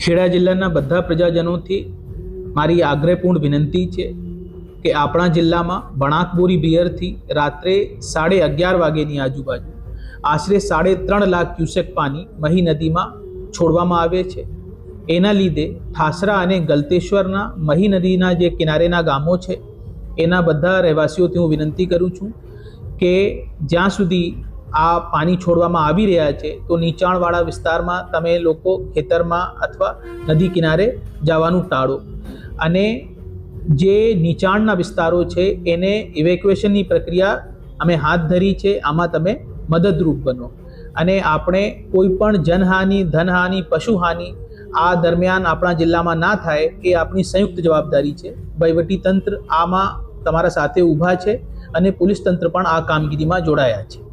ખેડા જિલ્લાના બધા પ્રજાજનોથી મારી આગ્રહપૂર્ણ વિનંતી છે કે આપણા જિલ્લામાં વણાકબોરી બિયરથી રાત્રે સાડે અગિયાર વાગ્યાની આજુબાજુ, આશરે સાડે ત્રણ લાખ ક્યુસેક પાણી મહી નદીમાં છોડવામાં આવે છે. એના લીધે ઠાસરા અને ગલતેશ્વરના મહી નદીના જે કિનારેના ગામો છે, એના બધા રહેવાસીઓથી હું વિનંતી કરું છું કે જ્યાં સુધી આ પાણી છોડવામાં આવી રહ્યા છે, તો નીચાણવાળા વિસ્તારમાં તમે લોકો ખેતરમાં અથવા નદી કિનારે જવાનું ટાળો. અને જે નીચાણના વિસ્તારો છે, એને ઇવેક્યુએશનની પ્રક્રિયા અમે હાથ ધરી છે, આમાં તમે મદદરૂપ બનો. અને આપણે કોઈ પણ જનહાનિ, ધનહાનિ, પશુહાનિ આ દરમિયાન આપણા જિલ્લામાં ના થાય એ આપણી સંયુક્ત જવાબદારી છે. વહીવટી તંત્ર આમાં તમારા સાથે ઊભા છે અને પોલીસ તંત્ર પણ આ કામગીરીમાં જોડાયા છે.